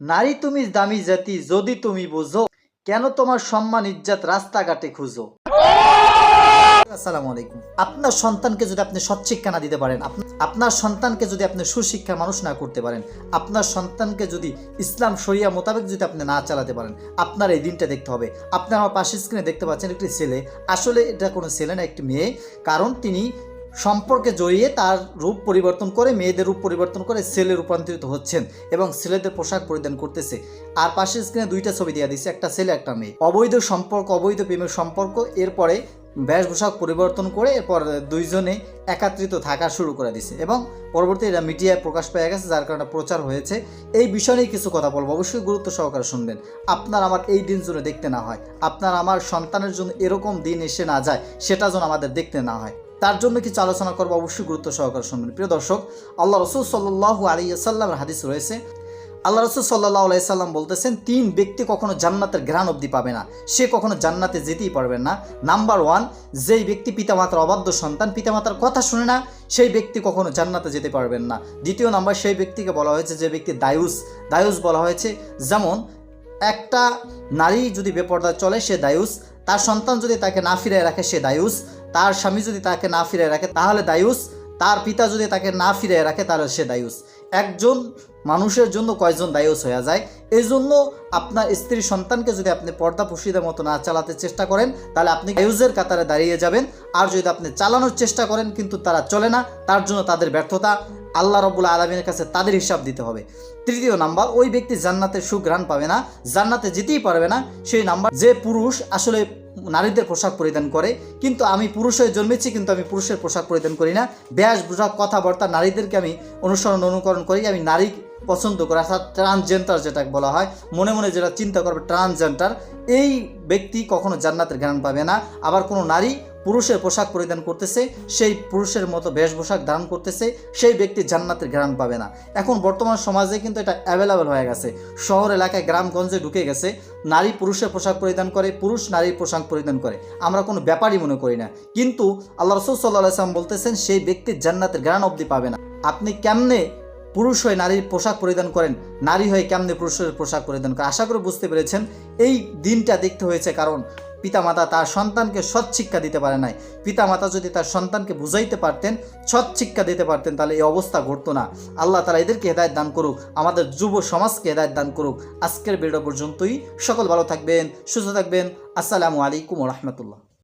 নারী তুমি দামি জাতি, যদি তুমি বুঝো, কেন তোমার সম্মান, ইজ্জাত রাস্তাঘাটে খুঁজো? আসসালামু আলাইকুম। আপনার সন্তানকে যদি আপনি সৎশিক্ষা না দিতে পারেন আপনার সন্তানকে যদি আপনি মানুষ না করতে পারেন, আপনার সন্তানকে যদি ইসলাম শরিয়া মোতাবেক যদি আপনি না চালাতে পারেন, আপনার এই দিনটা দেখতে হবে। আপনি আমার পাশের স্ক্রিনে দেখতে পাচ্ছেন একটি ছেলে। আসলে এটা কোনো ছেলে না, একটি মেয়ে। কারণ তিনি সম্পর্কে জড়িয়ে তার রূপ পরিবর্তন করে, মেয়েদের রূপ পরিবর্তন করে ছেলে রূপান্তরিত হচ্ছেন এবং ছেলেদের পোশাক পরিধান করতেছে। আর পাশের স্ক্রিনে দুইটা ছবি দেওয়া দিচ্ছে একটা ছেলে, একটা মেয়ে। অবৈধ সম্পর্ক, অবৈধ প্রেমের সম্পর্ক, এরপরে বেশভূষাক পরিবর্তন করে এরপর দুইজনে একাত্রিত থাকা শুরু করে দিছে এবং পরবর্তী এটা মিডিয়ায় প্রকাশ পেয়ে গেছে, যার কারণে প্রচার হয়েছে। এই বিষয় নিয়ে কিছু কথা বলব, অবশ্যই গুরুত্ব সহকারে শুনবেন। আপনার আমার এই দিন যেন দেখতে না হয়, আপনার আমার সন্তানের জন্য এরকম দিন এসে না যায়, সেটা যেন আমাদের দেখতে না হয়। তার জন্য কিছু আলোচনা করব, অবশ্যই গুরুত্ব সহকারে শুনবেন। প্রিয় দর্শক, আল্লাহ রসুল সাল্লাহ আলী সাল্লামের হাদিস রয়েছে। আল্লাহ রসুল সাল্লাহ আলাইসাল্লাম বলতেছেন, তিন ব্যক্তি কখনো জান্নাতের ঘ্রাণ অবধি পাবে না। সে কখনো জান্নাতে যেতেই পারবে না। নাম্বার ওয়ান যেই ব্যক্তি পিতামাতার অবাধ্য সন্তান, পিতামাতার কথা শুনে না, সেই ব্যক্তি কখনো জান্নাতে যেতে পারবেন না। দ্বিতীয় নাম্বার, সেই ব্যক্তিকে বলা হয়েছে যে ব্যক্তি দায়ুস। দায়ুস বলা হয়েছে, যেমন একটা নারী যদি বেপর্দা চলে, সে দায়ুস। তার সন্তান যদি তাকে না ফিরে রাখে, সে দায়ুস। তার স্বামী যদি তাকে না ফিরে রাখে, তাহলে দায়ুস। তার পিতা যদি তাকে না ফিরে রাখে, তাহলে সে দায়ুস। একজন মানুষের জন্য কয়জন দায়ুস হয়ে যায়? এই জন্য আপনার স্ত্রী সন্তানকে যদি আপনি পর্দা পুষিদের মতো না চালাতে চেষ্টা করেন, তাহলে আপনি দায়ুসের কাতারে দাঁড়িয়ে যাবেন। আর যদি আপনি চালানোর চেষ্টা করেন, কিন্তু তারা চলে না, তার জন্য তাদের ব্যর্থতা আল্লাহ রবুল্লা আলমিনের কাছে তাদের হিসাব দিতে হবে। তৃতীয় নাম্বার, ওই ব্যক্তি জান্নাতের সুঘ্রাণ পাবে না, জান্নাতে যেতেই পারবে না। সেই নাম্বার, যে পুরুষ আসলে নারীদের পোশাক পরিধান করে, কিন্তু আমি পুরুষ হয়ে জন্মেছি, কিন্তু আমি পুরুষের পোশাক পরিধান করি না। পোশাক কথাবার্তা, নারীদেরকে আমি অনুসরণ, অনুকরণ করি, আমি নারী পছন্দ করি, অর্থাৎ ট্রান্সজেন্ডার যেটা বলা হয়। মনে মনে যেটা চিন্তা করবে ট্রান্সজেন্ডার এই ব্যক্তি কখনো জান্নাতের জ্ঞান পাবে না। আবার কোনো নারী পুরুষের পোশাক পরিধান করতেছে, সেই পুরুষের মতো বেশভূষাক ধারণ করতেছে, সেই ব্যক্তি জান্নাতের ঘ্রাণ পাবে না। এখন বর্তমান সমাজে কিন্তু এটা অ্যাভেলেবেল হয়ে গেছে। শহর, এলাকায়, গ্রামগঞ্জে ঢুকে গেছে। নারী পুরুষের পোশাক পরিধান করে, পুরুষ নারীর পোশাক পরিধান করে। আমরা কোনো ব্যাপারই মনে করি না। কিন্তু আল্লাহ রসুল সাল্লাহ আসলাম বলতেছেন, সেই ব্যক্তির জান্নাতের ঘ্রাণ অবধি পাবে না। আপনি কেমনে পুরুষ হয়ে নারীর পোশাক পরিধান করেন, নারী হয়ে কেমনে পুরুষের পোশাক পরিধান করেন? আশা করে বুঝতে পেরেছেন। এই দিনটা দেখতে হয়েছে কারণ পিতামাতা তার সন্তানকে সৎ শিক্ষা দিতে পারে নাই। পিতামাতা যদি তার সন্তানকে বুঝাইতে পারতেন, সৎ শিক্ষা দিতে পারতেন, তাহলে এই অবস্থা ঘটতো না। আল্লাহ তারা এদেরকে হেদায়ত দান করুক, আমাদের যুব সমাজকে হেদায়ত দান করুক। আজকের ভিডিও পর্যন্তই। সকল ভালো থাকবেন, সুস্থ থাকবেন। আসসালামু আলাইকুম রহমতুল্লাহ।